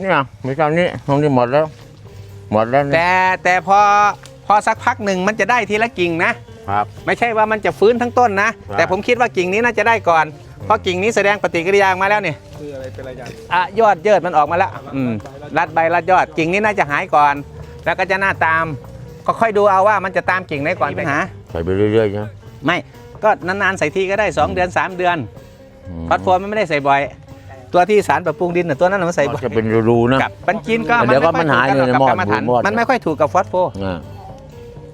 เนี่ยมีเท่านี้ตรงนี้หมดแล้ว หมดแล้วเนี่ยแต่แต่พอพอสักพักหนึ่งมันจะได้ทีละกิ่งนะ ครับ ไม่ใช่ว่ามันจะฟื้นทั้งต้นนะครับแต่ผมคิดว่ากิ่งนี้น่าจะได้ก่อน เพราะกิ่งนี้แสดงปฏิกิริยาออกมาแล้วเนี่ย คืออะไรเป็นระยะอะยอดเยิดมันออกมาแล้วอืมรัดใบรัดยอดกิ่งนี้น่าจะหายก่อน แล้วก็จะหน้าตาม ก็ค่อยดูเอาว่ามันจะตามกิ่งไหนก่อนปัญหา ใส่ไปเรื่อยๆใช่ไหมไม่ ก็นานๆใส่ทีก็ได้ 2 เดือน 3 เดือนมฟอสโฟร์มันไม่ได้ใส่บ่อย ตัวที่สารปรับปรุงดินน่ะตัวนั้นนะมันใส่บ่อยจะเป็นรูๆนะ กับมันกินก็เดี๋ยวก็มันหายไค่อถูกในหม้อกับกรรมฐานหม้อ มันไม่ค่อยถูกกับฟอสโฟร์อ่า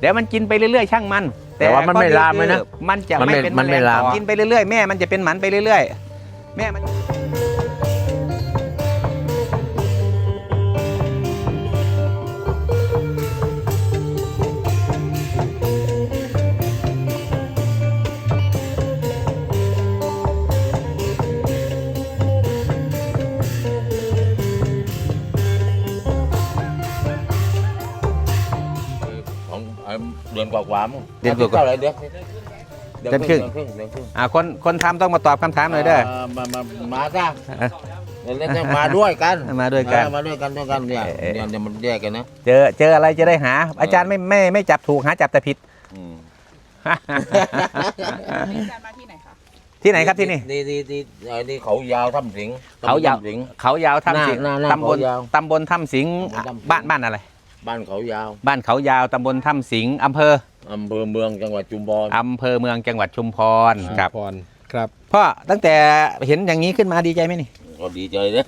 เดี๋ยวมันกินไปเรื่อยๆช่างมันแต่ว่ามันไม่ข้อดีลามไหมนะคือมันจะมันไม่ไม่เป็นมันไม่แงลามต่อกินไปเรื่อยๆแม่มันจะเป็นหมันไปเรื่อยๆ แม่มัน อ่อเดือนกว่าๆมั้งเดือนกว่าๆเท่าไหร่เดือนเดือนครึ่งเดือนครึ่งเดือนครึ่งอ่าคนคนทำต้องมาตอบคำถามหน่อยเด้อมามามาจ้าเอ้ยเดี๋ยวเล่นเนี่ยมาด้วยกันมาด้วยกันเออมาด้วยกันด้วยกันเนี่ยเอ๊ะเนี่ยเนี่ยวมันแยกกันนะ เจอเจออะไรจะได้หา อาจารย์ไม่ไม่ไม่จับถูกหาจับแต่ผิด อืมนี่อาจารย์มาที่ไหนคะ ที่ไหนครับที่นี่ นี่นี่นี่ไอ้นี่เขายาวถ้ำสิงเขายาวถ้ำสิงเขายาวถ้ำสิงหน้าหน้าตำบลเขายาวตำบลถ้ำสิงตำบลถ้ำสิง บ้านบ้านอะไร บ้านเขายาวบ้านเขายาวตำบลถ้ำสิงอำเภออำเภอเมืองจังหวัดจุมพร อำเภอเมืองจังหวัดชุมพรครับพรครับ พ่อตั้งแต่เห็นอย่างนี้ขึ้นมาดีใจไหมนี่ ก็ดีใจเลย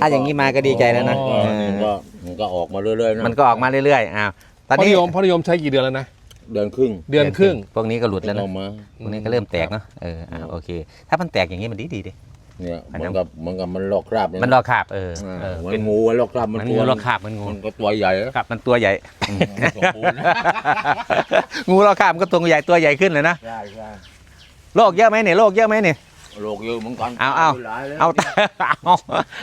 ถ้าอย่างนี้มาก็ดีใจแล้วนะก็เออมันก็มันก็ออกมาเรื่อยๆนะมันก็ออกมาเรื่อยๆอ้าวตพ่อนอนี้นิยมพ่อนิยมใช้กี่เดือนแล้วนะ เดือนครึ่งเดือนครึ่ง พวกนี้ก็หลุดแล้วอนะอกมา พวกนี้ก็เริ่มแตกเนาะเอออ่าโอเค ถ้ามันแตกอย่างนี้มันดีดีดิ เนี่ยอันเหนั้มันนกับเหมันกับมันลอกคราบเลยะมันรอคาบเอออ่าเออเหมือเป็นนงูอะลอกคราบมัมันนงูตัวรอคาบมันงูมันก็ตัวใหญ่อะครับมันตัวใหญ่ มันสมบูรณ์นะงูรอคาบมันก็ตัวใหญ่ตัวใหญ่ขึ้นเลยนะใช่ใช่โรคเยอะไหมเนี่ยโรคเยอะไหมเนี่ยโรคเยอะเหมือนกันเอาเอาหลยแล้วเอาเอา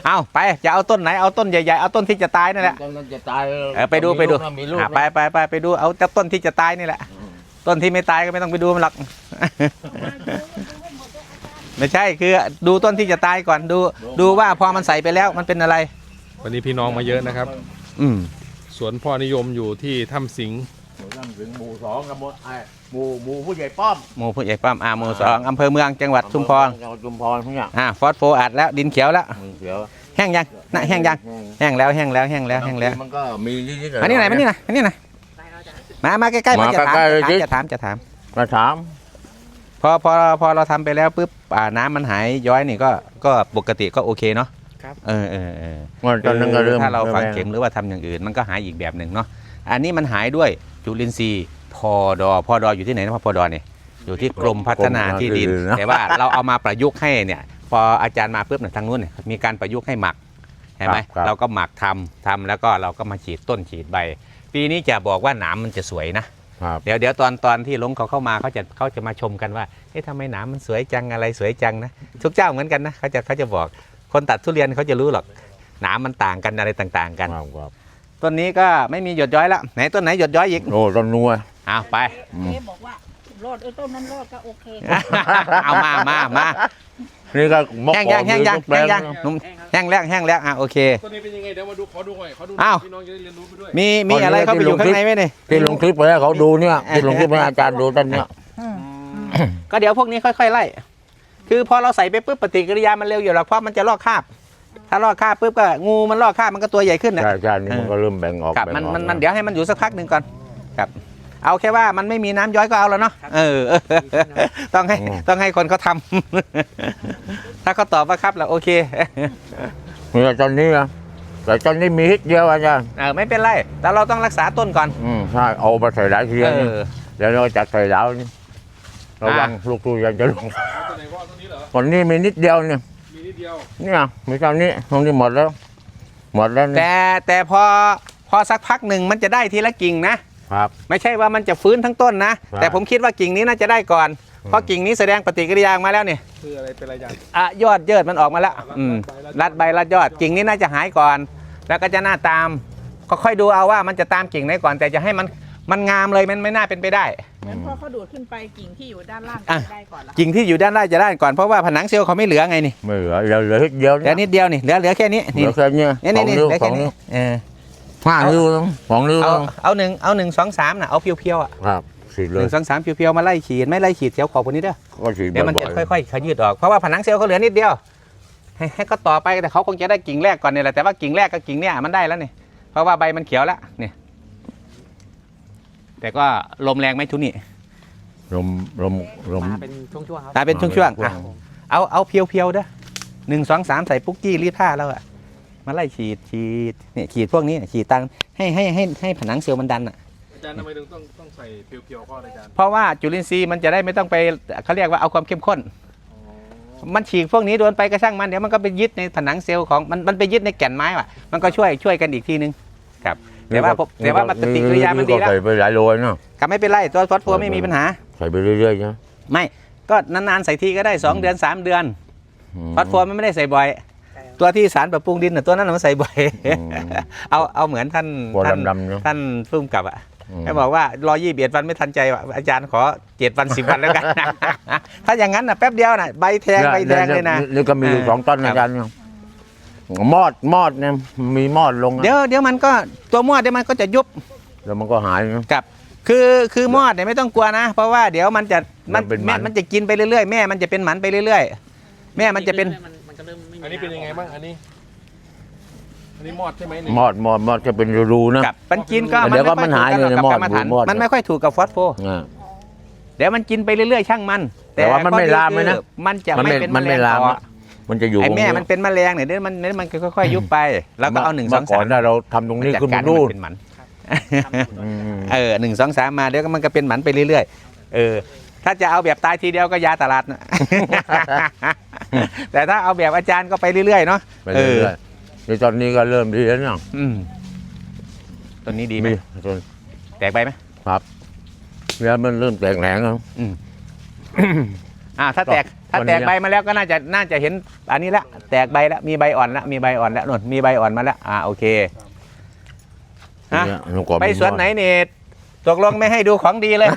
เอาไปจะเอาต้นไหนเอาต้นใหญ่ๆเอาต้นที่จะตายนั่นแหละต้นนั้นจะตายเออไปดูไปดูมีลูกอะนะไปไปไปไปดูเอาจากต้นที่จะตายนี่แหละอืมต้นที่ไม่ตายก็ไม่ต้องไปดูมันหรอก ไม่ใช่คือดูต้นที่จะตายก่อนดู ดูว่าพอมันใส่ไปแล้วมันเป็นอะไร วันนี้พี่น้องมาเยอะนะครับ อืมสวนพ่อนิยมอยู่ที่ถ้ำสิงห์หมู่ตั้งถึงหมู่สองกับหมู่ไอ้หมู่หมู่ผู้ใหญ่ป้อมหมู่ผู้ใหญ่ป้อมอ่าหมู่สองอำเภอเมืองจังหวัดชุมพรจังหวัดชุมพรพวกเนี้ยอ่าฟอสโฟอัดแล้วดินเขียวแล้ว มึงเขียวแห้งยังน่ะแห้งยังแห้งแล้วแห้งแล้วแห้งแล้วแห้งแล้ว มันก็มีนิดๆหน่อยๆอันนี้ไหนมานี่นะอันนี้นะมามาใกล้ๆมาจะถามใกล้ๆเลยสิจะถามจะถาม มาถาม พอพอพอเราทำไปแล้วปุ๊บอ่าน้ำมันหายย้อยนี่ก็ก็ปกติก็โอเคเนาะครับเออเออเออว่าตอนนั้นก็เริ่มถ้าเราฝังแวๆเข็มหรือว่าทำอย่างอื่น มันก็หายอีกแบบหนึ่งเนาะอันนี้มันหายด้วยจุลินทรีย์พอดอพอดออยู่ที่ไหนนะพอดอเนี่ยอยู่ที่กรมพัฒนาที่ดิน แต่ว่าเราเอามาประยุกต์ให้เนี่ย พออาจารย์มาปุ๊บเนี่ยทางนู้นเนี่ยมีการประยุกต์ให้หมักเห็นไหมครับเราก็หมักทำทำแล้วก็เราก็มาฉีดต้นฉีดใบ ปีนี้จะบอกว่าหนามมันจะสวยนะ ครับ เดี๋ยวเดี๋ยวตอนตอนที่ลงเขาเข้ามาเขาจะเขาจะมาชมกันว่าเอ๊ะทำไมหนามมันสวยจังอะไรสวยจังนะทุกเจ้าเหมือนกันนะเขาจะเขาจะบอกคนตัดทุเรียนเขาจะรู้หรอกหนามมันต่างกันอะไรต่างๆ กันครับครับต้นนี้ก็ไม่มีหยดย้อยแล้วไหนต้นไหนหยดย้อยอีกโอ้ต้นนัวเอาไปอืมเจ๊บอกว่ารอดเออต้นนั้นรอดก็โอเค เอามามามา นี่ก็มะแห้งกยัอกงแห้งยังทุกแปลแห้งยังนะหนุ่มแห้งแล้วแห้งแล้วอะโอเคต้นนี้เป็นยังไงเดี๋ยวมาดูขอดูหน่อยขอดูอ้าวพี่น้องจะได้เรียนรู้ไปด้วยมีมีอะไรเข้าไปอยู่ข้างในไหมเนี่ยที่ลงคลิปไปให้เขาดูเนี่ยที่ลงคลิปให้อาจารย์ดูต้นเนี้ยก็เดี๋ยวพวกนี้ค่อย ๆ ไล่คือพอเราใส่ไปปุ๊บปฏิกิริยามันเร็วอยู่หรอกเพราะมันจะลอกคราบถ้าลอกคราบปุ๊บก็งูมันลอกคราบมันก็ตัวใหญ่ขึ้นนะใช่ใช่นี่มันก็เริ่มแบ่งออกครับแบ่งมันออกมันมันเดี๋ยวให้มันอยู่สักพักหนึ่งก่อนครับ เอาแค่ว่ามันไม่มีน้ำย้อยก็เอาแล้วเนาะเออต้องให้ต้องให้คนเขาทำถ้าเขาตอบว่าครับแล้วโอเคเนี่ยต้นนี้นะแต่ต้นนี้มีฮิตเดียวอาจารย์เออไม่เป็นไร แต่เราต้องรักษาต้นก่อน อืมใช่เอามาใส่หลายทีเอนี่อเดี๋ยวเราจะใส่แล้วนี่ระวังอะลูกทุเรียนจะลงต้นไหนพ่อต้นนี้เหรอต้นนี้มีนิดเดียวเนี่ยมีนิดเดียวเนี่ยมีเท่านี้ตรงนี้หมดแล้ว หมดแล้วเนี่ยแต่แต่พอพอสักพักหนึ่งมันจะได้ทีละกิ่งนะ ครับ ไม่ใช่ว่ามันจะฟื้นทั้งต้นนะครับแต่ผมคิดว่ากิ่งนี้น่าจะได้ก่อน เพราะกิ่งนี้แสดงปฏิกิริยาออกมาแล้วเนี่ยคืออะไรเป็นระยะอะยอดเยิดมันออกมาแล้วอืมรัดใบรัดยอดกิ่งนี้น่าจะหายก่อน แล้วก็จะหน้าตามก็ค่อยดูเอาว่ามันจะตามกิ่งไหนก่อน แต่จะให้มันมันงามเลยมันไม่น่าเป็นไปได้เหมือนพอเขาดูดขึ้นไปกิ่งที่อยู่ด้านล่างอะจะได้ก่อนละกิ่งที่อยู่ด้านล่างจะด้านก่อนเพราะว่าผนังเซลล์เขาไม่เหลือไงนี่ไม่เหลือเหลือเหลือนิดเดียวเหลือนิดเดียวนี่เหลือเหลือแค่นี้เหนี่ลือแค่เนี้ยนี่สนี่องนี่นิ้วเหลือสแค่องนี้นิ้วเออ ห้านิ้วสองนิ้วเอาเอาหนึ่งเอาหนึ่งสองสามน่ะเอาเพียวๆอะครับฉีดหเลยนึ่งสองสามเพียวๆมาไล่ขีดไม่ไล่ขีดแถวขอบคนนี้เด้อก็ฉีดเดี๋ยวมันบ่จะอยค่อยๆขยืดออกเพราะว่าผนังเซลล์เขาเหลือนิดเดียว ให้ให้เขาต่อไปแต่เขาคงจะได้กิ่งแรกก่อนเนี่ยแหละแต่ว่ากิ่งแรกกับกิ่งเนี่ยมันได้แล้วนี่เพราะว่าใบมันเขียวแล้วเนี่ยแต่ก็ลมแรงไหมทุนี่ๆลมลมลม มาเป็นช่วงๆครับ ตาเป็นช่วงๆอะ เอาเอาเพียวๆเด้อหนึ่งสองสามใส่ปุ๊กกี้รีดผ้าแล้วอะ มาไล่ฉีดฉีดเนี่ยฉีดพวกนี้ฉีดตังให้ให้ให้ให้ผนังเซลล์มันดันอะอาจารย์ทำไมถึงต้องต้องใส่เพียวๆข้ออาจารย์เพราะว่าจุลินทรีย์มันจะได้ไม่ต้องไปเขาเรียกว่าเอาความเข้มข้นอ๋อมันฉีกพวกนี้โดนไปกระช่างมันเดี๋ยวมันก็ไปยึดในผนังเซลล์ของมันมันไปยึดในแก่นไม้ว่ะมันก็ช่วยช่วยกันอีกทีนึงครับแต่ว่าผมแต่ว่ามันปฏิกิริยามันดีแล้วใส่ไปหลายโลเนาะก็ไม่เป็นไรตัวฟอสโฟไม่มีปัญหาใส่ไปเรื่อยๆนะไม่ก็นานๆใส่ทีก็ได้ 2 เดือน 3 เดือนมฟอสโฟมันไม่ได้ใส่บ่อย ตัวที่สารปรับปรุงดินน่ะตัวนั้นนะมันใส่บ่อยอืมเอาเอาเหมือนท่านตัวท่านดำๆเนาะท่านฟุ้มกับอะอืมแกบอกว่ารอยี่สิบเอ็ดวันไม่ทันใจว่ะอาจารย์ขอเจ็ดวันสิบวันแล้วกัน ถ้าอย่างนั้นน่ะแป๊บเดียวน่ะใบแทงใบแทงเลยนะ นี่ก็มีอยู่เออสองต้นครัอาบจารย์เนาะมอดมอดเนี่ยมีมอดลงอะเดี๋ยวเดี๋ยวมันก็ตัวมอดเดี๋ยวมันก็จะยุบ แล้วมันก็หายเนาะกับคือคือมอดเนี่ยไม่ต้องกลัวนะ เพราะว่าเดี๋ยวมันจะมันมันเป็นหมัน แม่มันจะกินไปเรื่อยๆ แม่มันจะเป็นหมันไปเรื่อยๆ แม่มันจะเป็น มันมันก็ เริ่มไม่มีอันนี้เป็นยังไงบ้างอันนี้ อันนี้มอดใช่ไหมนี่มอดมอดมอดจะเป็นรูๆนะ กับมันกินก็เดี๋ยวก็มันหายถูกเลยกับมอดกรรมฐานมอด มันไม่ค่อยถูกกับฟอสโฟอ่า เดี๋ยวมันกินไปเรื่อยๆช่างมันแต่ว่ามันไม่ข้อดีลามไหมนะ คือมันจะมันไม่ไม่เป็นมันไม่แงลามต่ออะมันจะอยู่ไอ้แม่ตรงมันเป็นแมลงเนี่ยเดี๋ยวมันเดี๋ยวมันค่อยๆยุบไป แล้วก็เอาหนึ่งสองมื่ก่สาอมนถ้าเราทำตรงนี้จัดขึ้นการมาให้ดูมันเป็นหมันอืมเออหนึ่งสองสามมาเดี๋ยวก็มันก็เป็นหมันไปเรื่อยๆ เออ ถ้าจะเอาแบบตายทีเดียวก็ยาตลาดนะ แต่ถ้าเอาแบบอาจารย์ก็ไปเรื่อยๆเนาะไปเรื่อยๆนี่ตอนนี้ก็เริ่มดีแล้วเนาะอืมต้นนี้ดีไหมมีต้นแตกใบไหมแล้วมันเริ่มแตกแหลงแล้วอ่า ถ้าแตก ถ้าวันนี้แตกใบมาแล้วก็น่าจะน่าจะเห็น อันนี้ละแตกใบแล้วมีใบอ่อนแล้วมีใบอ่อนแล้วนนมีใบอ่อนมาแล้วอ่าโอเคฮะเนี่ยเมื่อก่อไปมีสวนไหนเนี่ย ตกลงไม่ให้ดูของดีเลย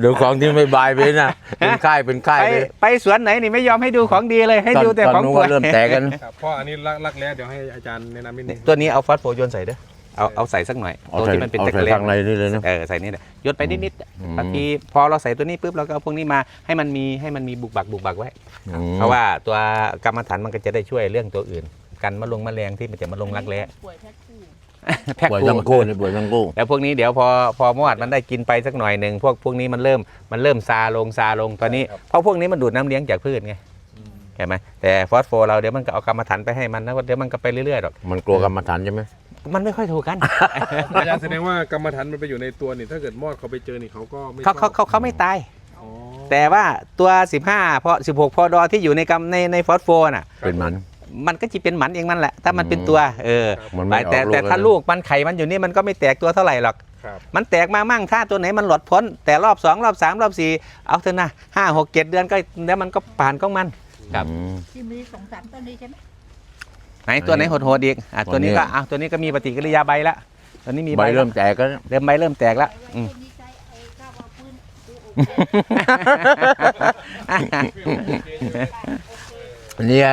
เดี๋ยวของที่ไม่บายไปนะเป็นค่ายเป็นค่ายไปไปไปสวนไหนนี่ไม่ยอมให้ดูของดีเลย ให้ดูแต่ตอนของนู้นป่วว่ายเริ่มแตกกันครับพ่ออันนี้รักรักแร้เดี๋ยวให้อาจารย์แนะนำนิดนึงตัวนี้เอาฟอสโฟโยนใส่เด้อเอาเอาใส่สักหน่อยเอาตัวใส่ที่มันเป็นเอาตะใส่เกียข้างในนี่เลยนะ เออใส่นี่แหละโยนไปนิดอืม ๆบางทีพอเราใส่ตัวนี้ปุ๊บเราก็เอาพวกนี้มาให้มันมีให้มันมีบุกบักบุกบักไว้อืมเพราะว่าตัวกรรมฐานมันก็จะได้ช่วยเรื่องตัวอื่น กันมะลงมะแรงที่มันจะมาลงรักแร้ป่วยแพ็คคู่ แพ็คป่วยคู่ทั้งคู่นี่ป่วยทั้งคู่แล้วพวกนี้เดี๋ยวพอพอมอดมันได้กินไปสักหน่อยหนึ่งพวกพวกนี้มันเริ่มมันเริ่มซาลงซาลงตอนนี้เพราะพวกนี้มันดูดน้ำเลี้ยงจากพืชไงเห็นไหมแต่ฟอสโฟเราเดี๋ยวมันก็เอากรรมฐานไปให้มันนะเดี๋ยวมันก็ไปเรื่อยๆหรอกมันกลัวกรรมฐานใช่ไหมมันไม่ค่อยถูกกันอาจารย์แสดงว่ากรรมฐานมันไปอยู่ในตัวนี่ถ้าเกิดมอดเขาไปเจอนี่เขาก็ไม่เขาเขาเขาเขาไม่ตายอ๋อแต่ว่าตัว 15พอ16 พอดอที่อยู่ในกำในในฟอสโฟน่ะเป็นมัน มันก็จะเป็นหมันเองมันแหละ ถ้ามันเป็นตัวเออมันไม่ออกแต่แต่ลูกถ้าเลยลูกมันไข่มันอยู่นี่มันก็ไม่แตกตัวเท่าไหร่หรอก ครับ มันแตกมามั่งถ้าตัวไหนมันหลดพ้น แต่รอบ2รอบ3รอบ4เอาเถอะนะห้าหกเจ็ดเดือนก็แล้วมันก็ผ่านของมัน ครับ อืม ที่มีสองสามต้นนี้ใช่ไหมไหนตัวไหนโหดๆอีกอะตัวนี้ตัวนี้ก็อะตัวนี้ก็มีปฏิกิริยาใบละตัวนี้มีใบใบเริ่มแตกก็ เริ่มใบเริ่มแตกละอืมดีใจไอ้ก้าวเอาปืนดูโอเค เนี่ย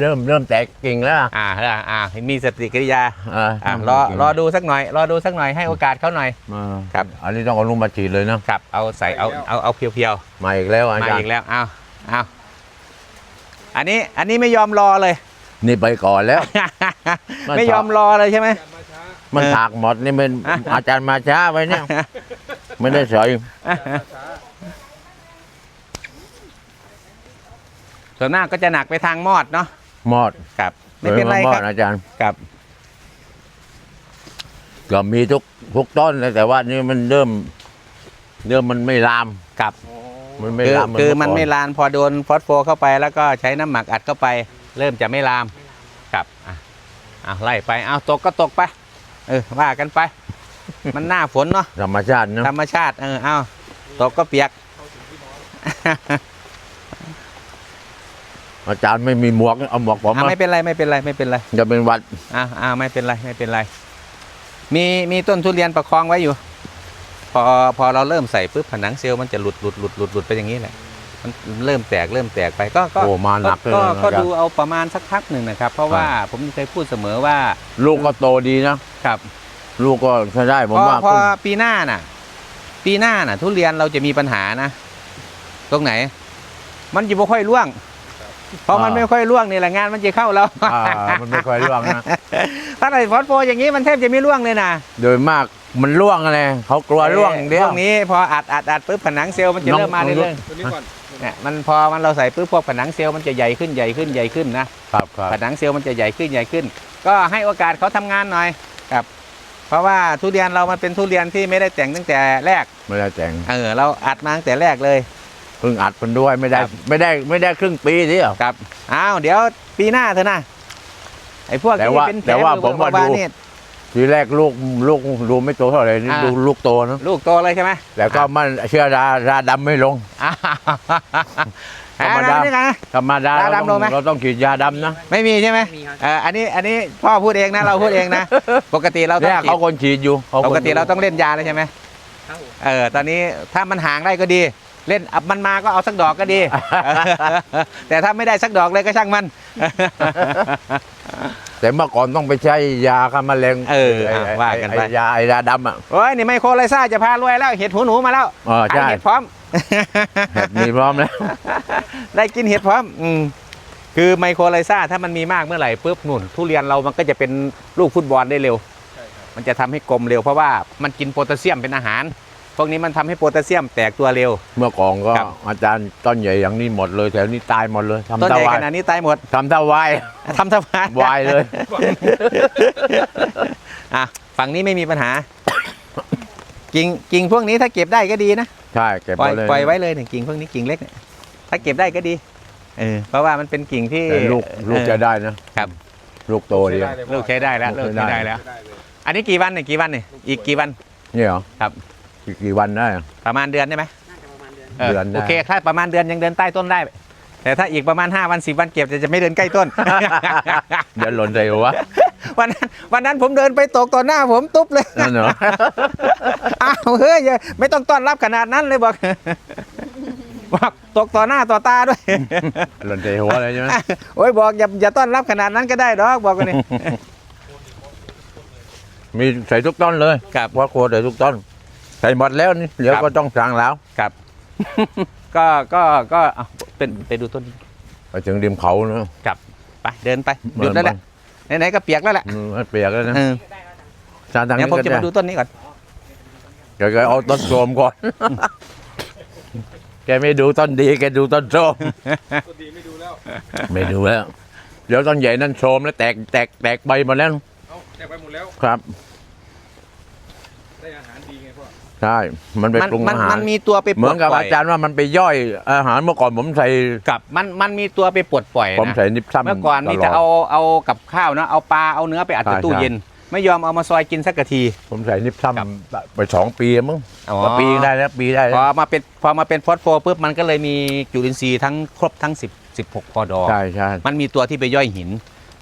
เริ่มเริ่มแตกกิ่งแล้วอ่าอ่าอ่ามีสฏิกิริยาอ่าอ่ารอรอดูสักหน่อย รอดูสักหน่อยให้โอกาสเขาหน่อย อ่าครับ อันนี้ต้องเอาลงมาฉีดเลยนะครับ เอาใส่เอาเอาเอาเพียวมาอีกแล้วๆอามาจารอีย์กแล้วเอาเอาอันนี้อันนี้ไม่ยอมรอเลย นี่ไปก่อนแล้ว ไม่ไม่ยอมรอเลยใช่ไหมอาจารย์มาช้ามันเออถากหมดนี่เป็นอะอาจารย์มาช้าไปเนี่ย ไม่ได้สอย อาจารย์มาช้า ส่วนมากก็จะหนักไปทางมอดเนาะมอดครับ ไม่เป็นไรมอคดรับอาจารย์ครับก็มีทุกทุกต้นเลยแต่ว่านี่มันเริ่ม เริ่มมันไม่ลามครับอ๋อมันไม่คือลามคือมันเก่ไม่ลานพอโดนฟอสโฟเข้าไป แล้วก็ใช้น้ำหมักอัดเข้าไป เริ่มจะไม่ลามครับอะเอาไล่ไปเอาตกก็ตกไปเออว่ากันไป มันหน้าฝนเนาะธรรมชาติเนอะธรรมชาติเออเอาตกก็เปียก อาจารย์ไม่มีหมวกเอาหมวกผมอะมาไม่เป็นไรไม่เป็นไรไม่เป็นไรจะเป็นหวัดอ่าอ่าไม่เป็นไรไม่เป็นไร มีมีต้นทุเรียนประคองไว้อยู่ พอพอเราเริ่มใส่ปุ๊บผนังเซลล์มันจะหลุดหลุดหลุดหลุดหลุดไปอย่างนี้แหละมันเริ่มแตกเริ่มแตกไปก็ก็โอ้มาหนักเลยก็นะก็อาจารย์ดูเอาประมาณสักพักหนึ่งนะครับ เพราะว่าผมเคยพูดเสมอว่าลูกก็โตดีนะครับ ลูกก็ใช้ได้ผมพอว่าพอปีหน้าน่ะ ปีหน้าน่ะ ทุเรียนเราจะมีปัญหานะ ตรงไหน มันจะไม่ค่อยร่วง พอมันไม่ค่อยร่วงนี่แหละงานมันจะเข้าแล้วอ่ามันไม่ค่อยร่วงนะถ้าใส่ฟอสโฟอย่างนี้มันแทบจะไม่ร่วงเลยนะโดยมากมันร่วงอะไรเขากลัวร่วงอย่างเดียวพวกนี้พออัดอัดอัดปุ๊บผนังเซลล์มันจะน้องเริ่มมาน้องเรื่อยตัวนี้ก่อนๆเนี่ยมันพอมันเราใส่ปุ๊บพวกผนังเซลล์มันจะใหญ่ขึ้นใหญ่ขึ้นใหญ่ขึ้นนะครับครับผนังเซลล์มันจะใหญ่ขึ้นใหญ่ขึ้น ก็ให้โอกาสเขาทำงานหน่อยครับเพราะว่าทุเรียนเรามันเป็นทุเรียนที่ไม่ได้แต่งตั้งแต่แรก ไม่ได้แต่ง เออเราอัดมาตั้งแต่แรกเลยเพิ่งอัดมันด้วยไม่ได้ ครับ ไม่ได้ไม่ได้ครึ่งปีที่เหรอ ครับอ้าวเดี๋ยวปีหน้าเถอะนะไอ้พวกแต่ที่ว่าเป็นแผลแต่ว่าเบผมว่าเบดู เนี่ย ทีแรกลูกลูกดูไม่โตเท่าไหร่นี่อ่า ดูลูกโตนะลูกโตเลยใช่ไหมแต่ก็มันเชื่อราราดำไม่ลงอ้าวธรรมดา อ่นี่กันนะ ธรรมดาราเราดำลต้องงไหม เราต้องขีดยาดำนะไม่มีใช่ไหมเอออันนี้อันนี้พ่อพูดเองนะ เราพูดเองนะ ปกติเราต้อเนี่งยฉีเขาดคนฉีดอยู่ขปคนกติเราต้องเล่นยาเลยใช่ไหมเออตอนนี้ถ้ามันห่างได้ก็ดี เล่นอับมันมาก็เอาสักดอกก็ดี แต่ถ้าไม่ได้สักดอกเลยก็ช่างมัน แต่เมื่อก่อนต้องไปใช้ยาฆ่าแมลงเออไอะว่ากันไปไอ้ยาไอ้ยาดำอะ โอ้ยนี่ไมโครไลซ่าจะพารวยแล้วเห็ดหูหนูมาแล้วเออใช่หาเห็ดพร้อมเห็ดมีพร้อมแล้ว ได้กินเห็ดพร้อมอืมคือไมโครไลซ่าถ้ามันมีมากเมื่อไหร่ปุ๊บนุ่น ทุเรียนเรามันก็จะเป็นลูกฟุตบอลได้เร็วใช่ครับมันจะทำให้กลมเร็วเพราะว่ามันกินโพแทสเซียมเป็นอาหาร พวกนี้มันทำให้โพแทสเซียมแตกตัวเร็ว เมื่อก่อนก็ครับ อาจารย์ต้นใหญ่อย่างนี้หมดเลยแถวนี้ตายหมดเลยต้นทำตาใหญ่วาขยนาดนี้ตายหมดทำตาวายทำสบายวายเลย อะฝั่งนี้ไม่มีปัญหา กิ่งกิ่งพวกนี้ถ้าเก็บได้ก็ดีนะใช่เก็บปล่อยไว้เลยปล่อยไว้เลยเนี่ยกิ่งพวกนี้กิ่งเล็กเนี่ยถ้าเก็บได้ก็ดีเออเพราะว่ามันเป็นกิ่งที่แต่ลูกลูกเออจะได้นะครับ ลูกโตดีใช้ได้เลยลูกใช้ได้แล้วลูลูกกใช้ใช้ได้ได้แล้วได้เลยอันนี้กี่วันเนี่ยกี่วันเนี่ยอีกกี่วันนี่เหรอครับ อีกกี่วันได้อะประมาณเดือนได้ไหมน่าจะประมาณเดือนเออเดือนได้ โอเคถ้าประมาณเดือนยังเดินใต้ต้นได้ แต่ถ้าอีกประมาณ 5 วัน 10 วันเก็บจะจะไม่เดินใกล้ต้น เดี๋ยวหล่นใส่หัววันนั้นวันนั้นผมเดินไปตกต่อหน้าผมตุ๊บเลย นั่นเหรอ อ้าวเฮ้ยอย่าไม่ต้องต้อนรับขนาดนั้นเลยบอก บอกตกต่อหน้าต่อตาด้วย หล่นใส่หัวเลยใช่ไหมโอ้ยบอกอย่าอย่าต้อนรับขนาดนั้นก็ได้ดอกบอกกันนี่ มีใส่ทุกต้นเลยครับ ว่าโคใส่ทุกต้นใส่หมดแล้วนี่เดี๋ยวครับ ก็ต้องสั่งแล้วครับ ก็ก็ก็เอาเป็นไปดูต้นนี้ไปถึงริมเขาเนอะไปเดินไปหยุดแล้วแหละไหนๆก็เปียกแล้วแหละอืมมันเปียกแล้วนะเออจานทางเดี๋ยนี้วผมก็จะได้มาดูต้นนี้ก่อน แกก็เอาต้นโทรมก่อน แกไม่ดูต้นดีแกดูต้นโทรมตัวดีไม่ดูแล้ว ไม่ดูแล้ว เดี๋ยวต้นใหญ่นั่นโทรมแล้วแตกแตกแตกใบหมดแล้ว เอ้าแจกไปหมดแล้ว ครับ ได้อาหารดีไงพ่อ ใช่ มันไปมันปรุงมันอาหารมันมีตัวไปปเหลมือดนกับปล่ออายจารย์ว่ามันไปย่อยอาหารเมื่อก่อนผมใส่กับมันมันมีตัวไปปลดปล่อยผมนะใส่นิบซ้ำเมื่อก่อนมีแต่ลดเอาเอากับข้าวนะเอาปลาเอาเนื้อไปอัดใช่ในตู้ใช่เย็น ไม่ยอมเอามาซอยกินสักกะที ผมใส่นิบครับซ้ำไปสองปีมั้งอ๋อว่าปีได้แล้วปีได้พแล้วอมาเป็นพอมาเป็นฟอสโฟปุ๊บมันก็เลยมีจุลินทรีย์ทั้งครบทั้ง10 16พอดอ ใช่ใช่ มันมีตัวที่ไปย่อยหิน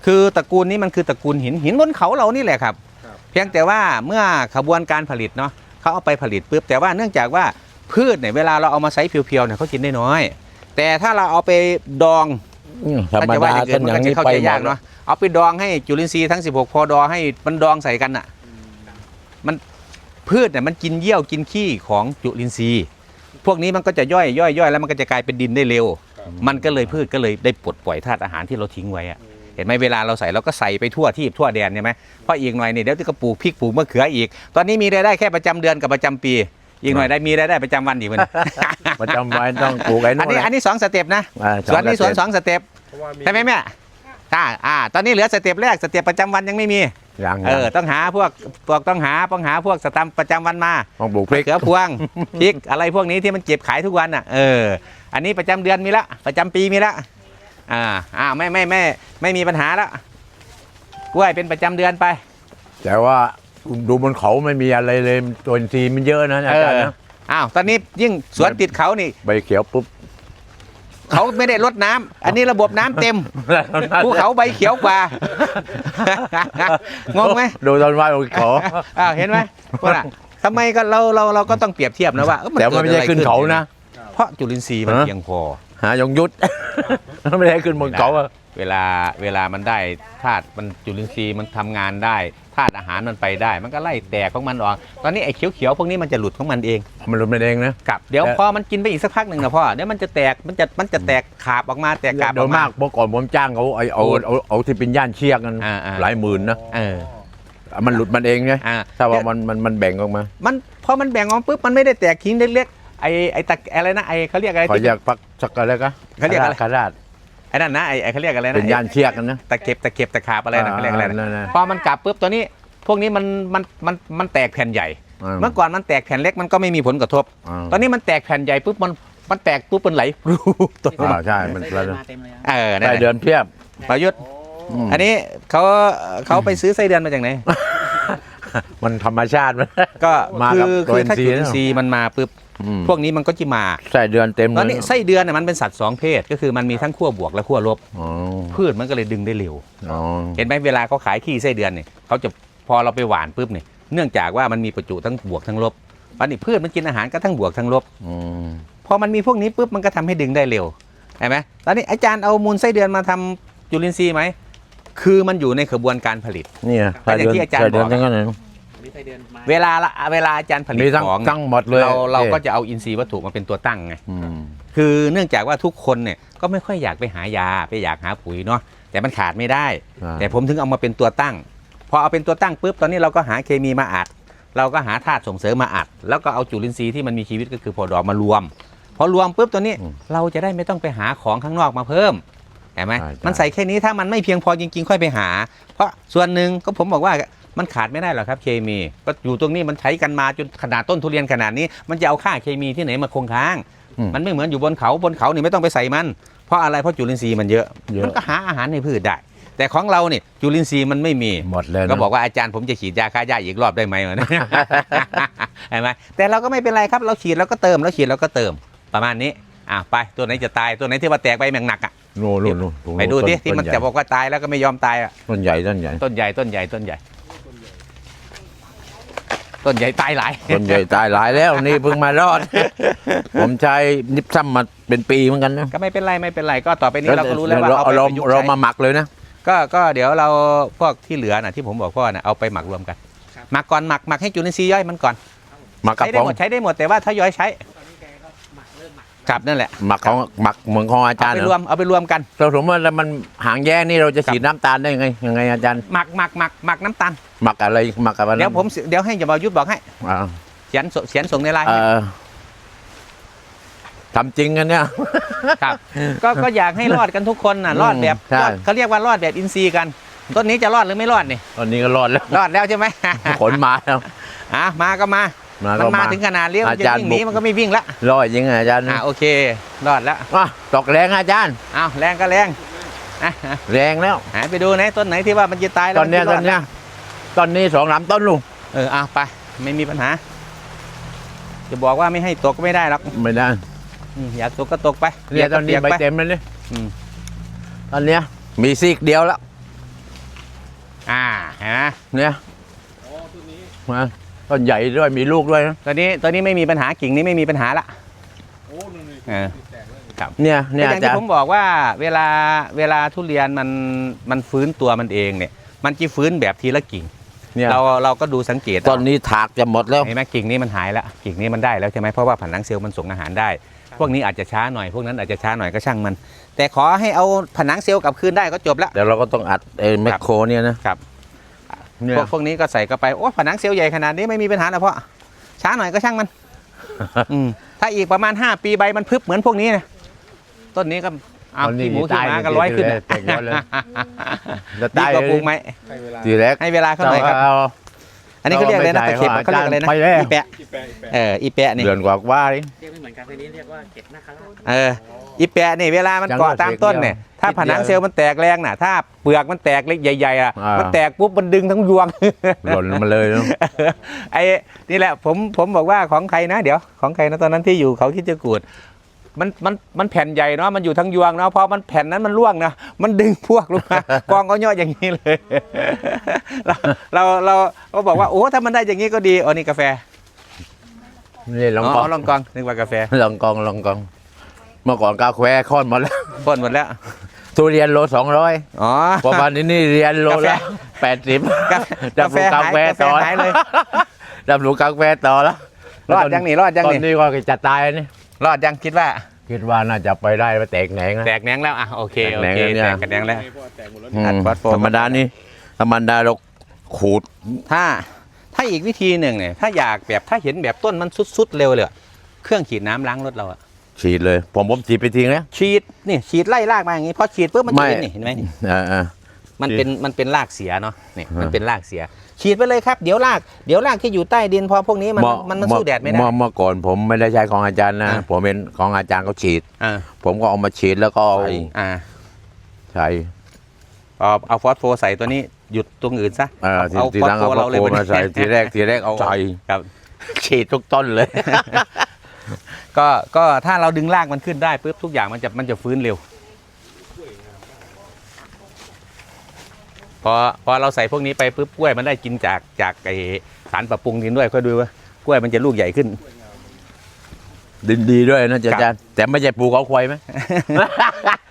คือตระกูลนี้มันคือตระกูลหินหินบนเขาเรานี่แหละครับครับเพียงแต่ว่าเมื่อขบวนการผลิตเนาะ เขาเอาไปผลิตปุ๊บแต่ว่าเนื่องจากว่าพืชเนี่ยเวลาเราเอามาใช้เพียวๆเนี่ยเขากินได้น้อย แต่ถ้าเราเอาไปดองอืมธรรมถ้าจะว่าดาอย่างอื่ต้นนมันอย่างก็จะนี้เข้าไปใจหมยากดเนาะเอาไปดองให้จุลินทรีย์ทั้ง 16 พอดอให้มันดองใส่กันอะ มันพืชเนี่ยมันกินเยี่ยวกินขี้ของจุลินทรีย์ พวกนี้มันก็จะย่อยย่อยย่อยแล้วมันก็จะกลายเป็นดินได้เร็วครับมันก็เลยพืชก็เลยได้ปลดปล่อยธาตุอาหารที่เราทิ้งไว้อะ เห็นไหมเวลาเราใส่เราก็ใส่ไปทั่วที่ทั่วแดนใช่ไหมเพราะอีกหน่อยนี่เดี๋ยวจะปลูกพริกปลูกมะเขืออีก ตอนนี้มีรายได้แค่ประจำเดือนกับประจำปี อีกหน่อยได้มีรายได้ประจำวันอีกวันประจำไว้ต้องปลูกไอ้อันนู่นนี้อันนี้สองสเต็ปนะอ่าสวนนี้สวนเจ็ดสองสเต็ปเพราะว่ามีใช่ไหมแม่อ่าอ่า ตอนนี้เหลือสเต็ปแรกสเต็ปประจำวันยังไม่มีอย่างเออต้องหาพวกพวกต้องหาต้องหาพวกสแตัมป์ประจำวันมาต้องปลูกพริกเขือพวงพริกอะไรพวกนี้ที่มันเก็บขายทุกวันอะเอออันนี้ประจำเดือนมีละประจำปีมีละ อ่าอ่าไม่ไม่ไม่ไม่มีปัญหาละกล้วยเป็นประจำเดือนไป แต่ว่าดูบนเขาไม่มีอะไรเลยตัวอินทรีย์มันเยอะนะอาเอจารอย์นะ อ้าวตอนนี้ยิ่งสวนติดเขานี่ ใบเขียวปุ๊บ เขาไม่ได้ลดน้ำอันนี้ระบบน้ำเต็มภูเขาใบเขียวกว่า งงไหม ดูต้นไม้บนเขา อ้าวเห็นไหมพวกน่ะทำไมก็เราเราเราก็ต้องเปรียบเทียบนะว่าเอ้ยแต่มันไม่ใช่ขึ้นเขานะ เพราะจุลินทรีย์มันฮะ เพียงพอ หายงยุทธ ไม่ได้ขึ้นบนเขาอะเวลาเวลามันได้ธาตุมันจุลินทรีย์มันทำงานได้ธาตุอาหารมันไปได้ มันก็ไล่แตกของมันออก ตอนนี้ไอ้เขียวๆพวกนี้มันจะหลุดของมันเองมันหลุดมาเองนะกับเดี๋ยวแต่ พอมันกินไปอีกสักพักหนึ่งนะพ่อเดี๋ยวมันจะแตกมันจะมันจะแตกขาบออกมาแตกกาบโดออยกมามากเมื่อก่อนผมจ้างเขาไอ้เอาโอ้เอาเอาที่เป็นย่านเชียกกันอ่าอ่าหลายหมื่นนะเออมันหลุดมันเองไงอ่า ถ้าว่ามันมันมันแบ่งออกมา มันพอมันแบ่งออกปุ๊บมันไม่ได้แตกทิ้งเล็กๆ ไอ้ไอ้ตะอะไรนะไอ้เขาเรียกอะไรขอที่ อยากปักสักอะไรก็เขาเรียกอะไรคาราดไอ้นั่นนะไอ้ไอ้เขาเรียกอะไรนะเป็นย่านเชียกกันนะตะเก็บตะเก็บตะขาบอะไรนะเขาเรียกอะไรนะนั่นๆพอมันกลับปุ๊บตัวนี้ พวกนี้มันมันมันมันแตกแผ่นใหญ่าเมื่อก่อนมันแตกแผ่นเล็กมันก็ไม่มีผลกระทบอ่าตอนนี้มันแตกแผ่นใหญ่ปุ๊บมันมันแตกปุ๊บมันไหลรูตัวอ่าใช่มันแล้วมาเต็มเลยอะเออนั่นได้แหละเดือนเพียบ ประยุทธ์มอันนี้เขาเขาไปซื้อไส้เดือนมาจากไหน มันธรรมชาติมัน ก็มาคืกับอตัวคือถ้า NC จุลินทรีย์มันมาปุ๊บอืม พวกนี้มันก็จะมาใส่เดือนเต็มตอนนี้เลยไส้เดือนเนี่ยมันเป็นสัตว์สองเพศก็คือมันมีทั้งขั้วบวกและขั้วลบอ๋อพืชมันก็เลยดึงได้เร็วอ๋อเห็นไหมเวลาเขาขายขี้ไส้เดือนเนี่ยเขาจะพอเราไปหว่านปุ๊บเนี่ยเนื่องจากว่ามันมีประจุทั้งบวกทั้งลบตอนนี้พืชมันกินอาหารก็ทั้งบวกทั้งลบอืมพอมันมีพวกนี้ปุ๊บมันก็ทำให้ดึงได้เร็วเห็นไหมตอนนี้อาจารย์เอามูลไส้เดือนมาทำจุลินทรีย์ไหมคือมันอยู่ในกระบวนการผลิตนี่ไงก็อย่างที่อาจารย์ใส่เดือนบอก ทั้งนั้นเลยนี่ไส้เดือนมา เวลาละเวลาอาจารย์ผลิตมีทั้งของทั้งหมดเลยเราเราก็อ๊ะจะเอาอินทรีย์วัตถุมาเป็นตัวตั้งไง อืม คือเนื่องจากว่าทุกคนเนี่ยก็ไม่ค่อยอยากไปหายาไปอยากหาปุ๋ยเนาะแต่มันขาดไม่ได้ อ่า แต่ผมถึงเอามาเป็นตัวตั้งพอเอาเป็นตัวตั้งปุ๊บตอนนี้เราก็หาเคมีมาอัด เราก็หาธาตุส่งเสริมมาอัด แล้วก็เอาจุลินทรีย์ที่มันมีชีวิตก็คือพอดอกมารวม พอรวมปุ๊บตัวนี้เราจะได้ไม่ต้องไปหาของข้างนอกมาเพิ่มเห็นไหมมันใส่แค่นี้ถ้ามันไม่เพียงพอจริงๆ ค่อยไปหา เพราะส่วนหนึ่งก็ผมบอกว่า มันขาดไม่ได้หรอกครับเคมีก็อยู่ตรงนี้มันใช้กันมาจนขนาดต้นทุเรียนขนาดนี้ มันจะเอาค่าเคมีที่ไหนมาคงค้างอืมมันไม่เหมือนอยู่บนเขาบนเขานี่ไม่ต้องไปใส่มัน เพราะอะไรเพราะจุลินทรีย์มันเยอะเยอะ มันก็หาอาหารในพืชได้ แต่ของเราเนี่ยจุลินทรีย์มันไม่มีหมดเลยนะ ก็บอกว่าอาจารย์ผมจะฉีดยาฆ่าหญ้าอีกรอบได้ไหมวะเห็นไหมแต่เราก็ไม่เป็นไรครับเราฉีดเราก็เติมเราฉีดเราก็เติมประมาณนี้อะไปตัวไหนจะตายตัวไหนที่ว่าแตกไปแมงหนักอะโน่นโน่นโน่นตรงไปดูต้ที่ที่มันต้จะใหญ่บอกว่าตายแล้วก็ไม่ยอมตายอะ ต้นใหญ่ต้นใหญ่ ต้นใหญ่ต้นใหญ่ต้นใหญ่ ต้นใหญ่ตายหลาย ต้นใหญ่ตายหลายแล้วนี่เพิ่งมารอด ผมใช้นิปซัมมาเป็นปีเหมือนกันนะก็ไม่เป็นไรไม่เป็นไรก็ต่อไปนี้เราก็รู้แล้วว่าเราเอาไปเราประยุกต์เราใช้มาหมักเลยนะ ก็ก็เดี๋ยวเราพวกที่เหลือน่ะที่ผมบอกพ่อน่ะเอาไปหมักรวมกันหมักก่อนหมักหมักให้จุลินทรีย์ย่อยมันก่อนหมักกระใช้ได้ป๋องหมดใช้ได้หมดแต่ว่าถ้าย่อยใช้ตอนนี้แกก็ห มักเริ่มหมักกลับนั่นแหละหมักของหมักเหมือนของอาจาเอารย์ไปเหรรวอมเอาไปรวมกันเราสมมติว่ามันหางแย่นี่เราจะฉีดน้ำตาลได้ยังไงยังไงอาจารย์หมักหมักหมักหมักน้ำตาลหมักอะไรหมักกับอะไรเดี๋ยวผมเดี๋ยวให้จบายุทธบอกให้อ่าเขียนส่งเขียนส่งในไลน์เออทำจริงกันเนี่ยครับก็ก็อยากให้รอดกันทุกคนน่ะรอดแบบใช่รอดเขาเรียกว่ารอดแบบอินทรีย์กันต้นนี้จะรอดหรือไม่รอดนี่ตอนนี้ก็รอดแล้วรอดแล้วใช่ไหมขนมาแล้วอะมาก็มา มามัก็นมามาถึงขนาดเลี้ยวมันจะอาจารย์วิ่งหนีบุกมันก็ไม่วิ่งละรอดยังไงอาจารย์อะโอเครอดแล้วอะตอกแรงอาจารย์อ้าวแรงก็แรงอะแรงแล้วหาไปดูไหนต้นไหนที่ว่ามันจะตายแล้วตอนเนี้ยมัตจะอนรดเนี้ยตอนนี้สองลำต้นลุงเออเอาไปไม่มีปัญหา จะบอกว่าไม่ให้ตกก็ไม่ได้หรอกไม่ได้อืมอยากตกก็ตกไปเนี่ยตอนนี้ปีกใบไปเต็มเลยเนี่ยอืมตอนเนี้ย มีซีกเดียวแล้ว อ่าเห็นไหมเนี่ยมา ต้นใหญ่ด้วยมีลูกด้วยนะตอนนี้ตอนนี้ไม่มีปัญหากิ่งนี้ไม่มีปัญหาละโอ้นู่นนี่เออ แตกแล้วเนี่ยก็เนี่ยอย่าอางจาที่รผย์มบอกว่าเวลาเวลาทุเรียนมันมันฟื้นตัวมันเองเนี่ย มันจะฟื้นแบบทีละกิ่ง เนี่ยเราเราก็ดูสังเกตตอนนี้ถากจะหมดแล้ว เห็นไหมกิ่งนี้มันหายแล้วกิ่งนี้มันได้แล้วใช่ไหมเพราะว่าผนังเซลล์มันส่งอาหารได้ พวกนี้อาจจะช้าหน่อยพวกนั้นอาจจะช้าหน่อยก็ช่างมัน แต่ขอให้เอาผนังเซลล์กลับคืนได้ก็จบละ เดี๋ยวเราก็ต้องอัดเอแมคโครเนี่ยนะครับ เนี่ยพวกพวกนี้ก็ใส่เข้าไป โอ้ผนังเซลล์ใหญ่ขนาดนี้ไม่มีปัญหาแล้วเพราะช้าหน่อยก็ช่างมัน อืมถ้าอีกประมาณ 5 ปีใบมันพึบเหมือนพวกนี้นะต้นนี้ก็เอาตอนนี้ขี้หมูขี้ตายหมาเลยก็ร้อยขึ้นแตกยอดเลยจะดีตายกว่าปลูกไหมใช้เวลาทีแรกให้เวลาเขาหน่อยครับเอาอันนี้เขาเรียกอะไรนะเราตะไม่เข็บใช่เขาเรียกอะไรนะไปแล้วอีแปะที่แปะอีแปะเอออีแปะนี่เดือนกว่าว่าดิเรียกไม่เหมือนกันตัวนี้เรียกว่าเก็บนาคาราชเออ อีแปะนี่เวลามันจังเกาะหวะตามต้นเดียวเนี่ยถ้านิดเดียวผนังเซลล์มันแตกแรงน่ะ ถ้าเปลือกมันแตกเล็กใหญ่ๆอะอ่ามัมันแตกปุ๊บมันดึงทั้งยวงหล่นมาเลยเนอะไอ้นี่แหละผมผมบอกว่าของใครนะเดี๋ยวของใครนะตอนนั้นที่อยู่เขาคิดจะกูดมันมันมันแผ่นใหญ่เนาะมันอยู่ทั้งยวงเนาะพอมันแผ่นนั้นมันร่วงนะมันดึงพวกลงมากองก็ย่ออย่างนี้เลย เราเราเราก็บอกว่าโอ้ถ้ามันได้อย่างนี้ก็ดีอ๋อนี่กาแฟนี่ลองอ๋กองอลองกองนึกว่ากาแฟลองกองลองกอง เมื่อก่อนกาแฟค่อนหมดแล้ว พ่นหมดแล้ว ทุเรียนโลสองร้อยอ๋อ พอมาที่นี่เรียนโลกาแฟละแปดสิบกาดับปลูกกาแฟต่อหายเลย ดับปลูกกาแฟต่อแล้วรอดยังนี่รอดยังตอนนี่นี้ก็จะตายนี่ รอดยังคิดว่า คิดว่าน่าจะไปได้ไปแตกแหนงนะ แตกแหนงแล้วอะโอเคโอแตกเคแหนงแล้วเนี่ย แตกกันแหนงแล้วเพราะว่าแตกหมดแล้วอืนี่มอัดฟอสโฟ ธรรมดานี่ธรรมดาเราขูด ถ้าถ้าอีกวิธีหนึ่งเนี่ยถ้าอยากแบบถ้าเห็นแบบต้นมันสุดๆเร็วเลยอะเครื่องฉีดน้ำล้างรถเราอะ ฉีดเลยผมผมฉีดไปทิ้งแล้วฉีดนี่ฉีดไล่รากมาอย่างนี้พอฉีดปุ๊บมันจะไม่เป็นนี่เห็นไหมนี่อ่าอ่า มันเป็นมันเป็นรากเสียเนาะนี่อ่ามัมันเป็นรากเสีย ฉีดไปเลยครับเดี๋ยวรากเดี๋ยวรากที่อยู่ใต้ดินพอพวกนี้มันเมื่อมันมันสู้แดดไม่ได้เมื่อเมื่อก่อนผมไม่ได้ใช้ของอาจารย์นะ อ่าผมเป็นของอาจารย์เขาฉีด อ่าผมก็เอามาฉีดแล้วก็เอาอ่าใช้ เอาเอาฟอสโฟใส่ตัวนี้หยุดตรงอื่นซะเอ่อทีเอาทีฟอหสลังโฟเอาเราเลยโฟวันมานี้ใส่ทีแรกทีแรกเอาใส่ครับ ฉีดทุกต้นเลย ก็ก็ถ้าเราดึงรากมันขึ้นได้ปุ๊บทุกอย่างมันจะมันจะฟื้นเร็ว พอพอเราใส่พวกนี้ไปปุ๊บกล้วยมันได้กินจากจากไอสารปรับปรุงดินด้วยค่อยดูว่ากล้วยมันจะลูกใหญ่ขึ้น ดินดีด้วยนะอาครัจารบย์แต่ไม่ใช่ปลูกเขาควายไหม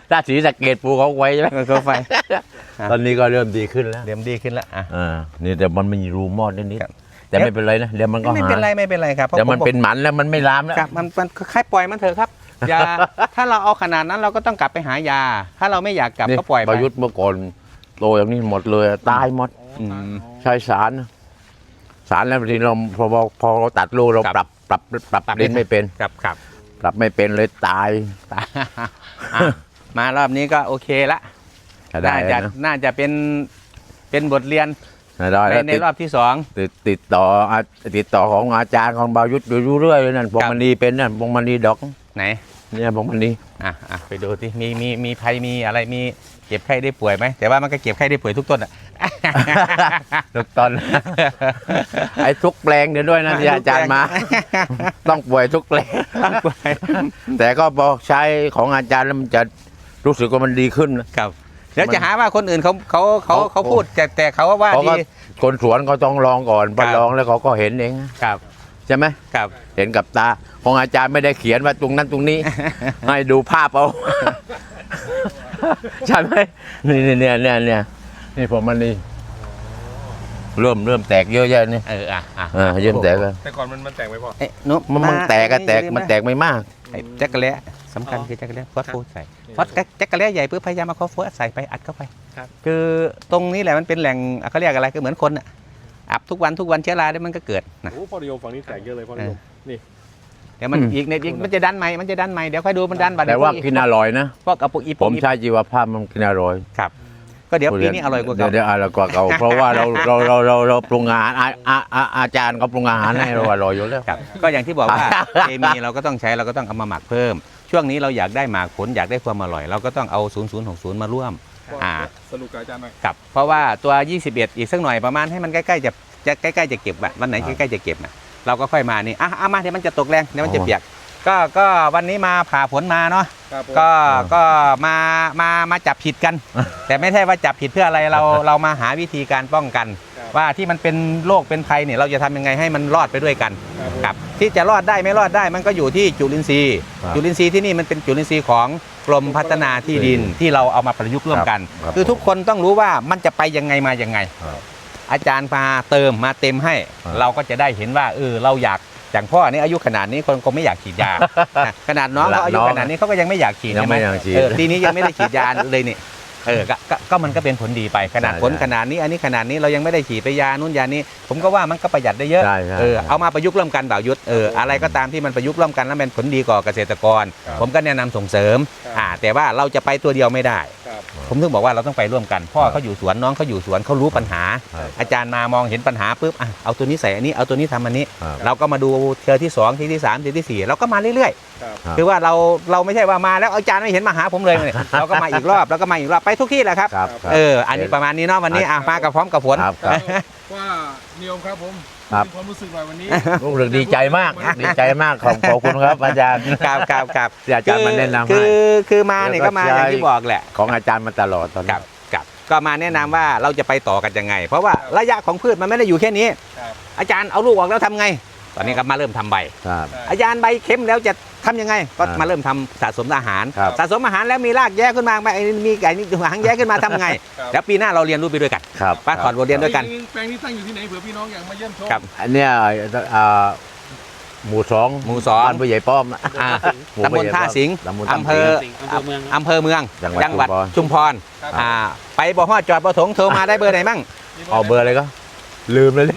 ถ้าสีสะเกตปลูกเขาควายใช่ไหมมันก็ไฟครับตอนนี้ก็เริ่มดีขึ้นแล้วเดี๋ยวมันดีขึ้นแล้วอะ อ่านี่แต่มันมีรูมอดนิดครับๆ แต่ไม่เป็นไรนะเดี๋ยวมันก็ไม่หาเป็นไรไม่เป็นไรครับพราะเดี๋ยวมันผเป็นหมันแล้วมันไม่ลามแล้วครับมันมันค่อยปล่อยมันเถอะครับอย่าถ้าเราเอาขนาดนั้นเราก็ต้องกลับไปหายา ถ้าเราไม่อยากกลับนี่ก็ปล่อยไปประยุทธ์เมื่อก่อนโตอย่างนี้หมดเลยตายหมดอืมใช้สารสารแล้วบางทีเราพอพอพอเราตัดลูกเราครับปรับปรับปรับปรับดินไม่ไม่เป็นครับครับ ปรับไม่เป็นเลยตายอะมารอบนี้ก็โอเคละได้น่าจะนะน่าจะเป็นเป็นบทเรียน ได้ในแล้วในติดรอบที่สองติดติดต่ออะติดต่อของอาจารย์ของบายุทธ์อยู่เรื่อยเลยนั่นพวงครับมณีเป็นนั่นพวงมณีดอกไหนเนี่ยพวงมณีอะอะไปดูที่มีมีมีภัยมีอะไรมีเจ็บไข้ได้ป่วยไหมแต่ว่ามันก็เจ็บไข้ได้ป่วยทุกต้นอะ ทุกตอนไอ้ทุกแปลงเดี๋ยวด้วยนะที่อาจารย์มา ต้องป่วยทุกแปลงแต่ก็พอใช้ของอาจารย์แล้วมันจะรู้สึกว่ามันดีขึ้นนะ ครับ เดี๋ยวจะหาว่าคนอื่นเขาเขาเขาเขาเขาพูดแต่แต่เขาว่าเพราะดีว่าคนสวนเขาต้องลองก่อนพอครับลองแล้วเขาก็เห็นเองครับใช่ไหมครับ เห็นกับตาของอาจารย์ไม่ได้เขียนว่าตรงนั้นตรงนี้ ให้ดูภาพเอาใช่ไหมนี่นี่เนี่ยเนี่ยเนี่ยนี่ผมมันนี่เริ่มเริ่มแตกเยอะแยะนี่เอออะอะอ่าเริ่มแตกแล้วแต่ก่อนมันมันแตกไหมพ่อเอ๊ะนุ๊มันมันแตกก็แตกมันแตกไม่มากไอ้แจ็คกะเละ สำคัญคือแจ็คกะเละฟอสโฟใส่ฟอสแจ็คกะเละใหญ่ปุ๊บพยายามมาฟอสโฟใส่ไปอัดเข้าไปครับ คือตรงนี้แหละมันเป็นแหล่งอะเขาเรียกอะไรก็เหมือนคนอะอับทุกวันทุกวันเชื้อราเดี๋ยวมันก็เกิดนะโอ้พ่อนิยมฝั่งนี้แตกเยอะเลยพ่อนิยมนี่เดี๋ยวมันอืมอีกเนี่ยอีกมันจะดันใหม่มันจะดันใหม่เดี๋ยวค่อยดูมันดันบัดแต่ว่าเดี๋ยกินอร่อยนะพวกกระปุกอีผปุกมอีใช้ชีวภาพมันกินอร่อยครับก็เดี๋ยวปีนี้อร่อยกว่าเดี๋เก่ายวเดี๋ยวอร่อยกว่าเก่าเพราะว่าเราเราเราเราเราปรุงอาหารอาอาอาอาจารย์เขาปรุงอาหารให้เราอร่อยอยู่แล้วครับก็อย่างที่บอกว่าเคมีเราก็ต้องใช้เราก็ต้องเอามาหมักเพิ่ม ช่วงนี้เราอยากได้หมากผลอยากได้ความอร่อย เราก็ต้องเอา 0060 มาร่วมอ่าสรุปกับอาจารย์หน่อยครับเพราะว่าตัว 21 อีกสักหน่อยประมาณให้มันใกล้ๆจะจะใกล้ๆจะเก็บอะวันไหนครับใกล้ๆจะเก็บอะเราก็ค่อยมานี่อะเอามาเดี๋ยวมันจะตกแรงเดี๋ยวมันจะอ๋อเปียกก็ก็วันนี้มาผ่าผลมาเนาะครับผมก็ก็มามามาจับผิดกัน แต่ไม่ใช่ว่าจับผิดเพื่ออะไรเราเรามาหาวิธีการป้องกันครับ ว่าที่มันเป็นโรคเป็นภัยเนี่ยเราจะทำยังไงให้มันรอดไปด้วยกันครับผมครับที่จะรอดได้ไม่รอดได้มันก็อยู่ที่จุลินทรีย์ครับจุลินทรีย์ที่นี่มันเป็นจุลินทรีย์ของกรมพัฒนาที่ดินที่เราเอามาประยุกต์ร่วมกันครับคือทุกคนต้องรู้ว่ามันจะไปยังไงมายังไงครับอาจารย์มาเติมมาเต็มให้ครับเราก็จะได้เห็นว่าเออเราอยากอย่างพ่อนี่อายุขนาดนี้คนคงไม่อยากฉีดยานะขนาดน้องเขาอายุน้องขนาดนี้เขาก็ยังไม่อยากฉีดยังใช่ไหมไม่อยากฉีดเออทีนี้ยังไม่ได้ฉีดยาเลยนี่ เออก็ก็ก็มันก็เป็นผลดีไปขนาดใช่ผลขนาดนี้อันนี้ขนาดนี้เรายังไม่ได้ฉีดไปยานู่นยานี้ ผมก็ว่ามันก็ประหยัดได้เยอะใช่ใช่เออเอามาประยุกต์ร่วมกันบ่าวยุทธเอออะไรก็ตามที่มันประยุกต์ร่วมกันแล้วเป็นผลดีก่อเกษตรกร ครับผมก็แนะนำส่งเสริมครับ อ่าแต่ว่าเราจะไปตัวเดียวไม่ได้ ครับผมถึงบอกว่าเราต้องไปร่วมกันพ่อเขาอยู่สวนน้องเขาอยู่สวนเขารู้ปัญหา ครับอาจารย์มามองเห็นปัญหาปุ๊บอะเอาตัวนี้ใส่อันนี้เอาตัวนี้ทำอันนี้ ครับ เราก็มาดูเทอที่สองทีที่สามทีที่สี่เราก็มาเรื่อยครับ ครับ ๆ คือว่าเราเราไม่ใช่ว่ามาแล้วอาจารย์ไม่เห็นมาหาผมเลยเนี่ยเราก็มาอีกรอบแล้วก็มาอีกรอบไปทุกที่แหละครับ ครับครับเออ อันนี้ประมาณนี้เนาะวันนี้อะมากับพร้อมกับฝน ครับ ครับ ว่านิยมครับผม ครับมีความรู้สึกหน่อยวันนี้รู้สึกดีใจมาก ดีใจมากขอบขอบคุณครับอาจารย์ครับครับครับที่อาจารย์มาแนะนำคืให้อคือมาเนี่ยแล้วก็ก็มาอย่างที่ใช้บอกแหละ ของอาจารย์มาตลอดตอนคนี้รับครับก็มาแนะนำว่าเราจะไปต่อกันยังไง เพราะว่าระยะของพืชมันไม่ได้อยู่แค่นี้ครับอาจารย์เอาลูกออกแล้วทำไง ตอนนี้ก็มาเริ่มทำใบครับอาจารย์ใบเข้มแล้วจะ ทำยังไงก็อ่ามมาเริ่มทำสะสมอาหาร ครับสะสมอาหารแล้วมีรากแย้ขึ้นมาไอ้นี่มีไก่นี่หางแย้ขึ้นมาทำไง ครับ แล้วปีหน้าเราเรียนรู้ไปด้วยกันครับป้าถอดบทเรียนด้วยกัน แปลงนี้ตั้งอยู่ที่ไหนเผื่อพี่น้องอยากมาเยี่ยมชม ครับ อันเนี้ยอ่าหมู่สองหมู่สอง บ้านผู้ใหญ่ป้อมอ่าหมู่ตำบลท่าสิงห์ตำบลอำเภอสิงห์อำเภอเมืองอำเภอเมืองจังหวัดจังหวัดชุชุมมพพรรอ่าไปบ่ฮอดจอดบ่ถงโทรมาได้เบอร์ไหนมั่ง เอาเบอร์อะไรก็ ลืมเลยดิ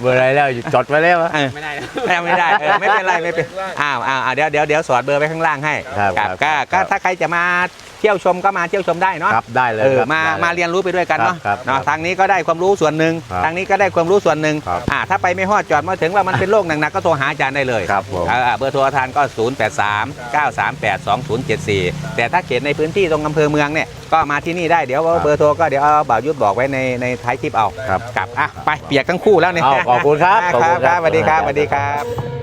เบอร์อะไรแล้วจดไว้แล้วอะ เออไม่ได้นะไม่ไม่ได้เออไม่เป็นไรไม่เป็นอ้าวอ้าวอ้าวเดี๋ยวเดี๋ยวเดี๋ยวสอดเบอร์ไว้ข้างล่างให้ครับครับคก็รับก็ครับถ้าใครจะมาเที่ยวชมก็มาเที่ยวชมได้เนาะครับได้เลยเออครับมาได้ลมาเรียนรู้ไปด้วยกันเนาะครับเนาะครับทางนี้ก็ได้ความรู้ส่วนหนึ่งครับทางนี้ก็ได้ความรู้ส่วนหนึ่งครับอ่าถ้าไปไม่ฮอดจอดมาถึงว่ามันเป็นโรคหนักๆก็โทรหาอาจารย์ได้เลยครับผมเออเบอร์โทรทานก็ 0 8 3 9 3 8 2 0 7 4 แต่ถ้าเขตในพื้นที่ตรงอำเภอเมืองเนี่ยก็มาที่นี่ได้เดี๋ยวเบอร์โทรก็เดี๋ยวเอาบ่าวยุทธบอกไว้ในในท้ายคลิปเอาครับกับอะไปเปียกทั้งคู่แล้วเนี่ยเอาขอบคุณครับคขอบรัคุบณคครัรับบสวัสดีครับสวัสดีครับ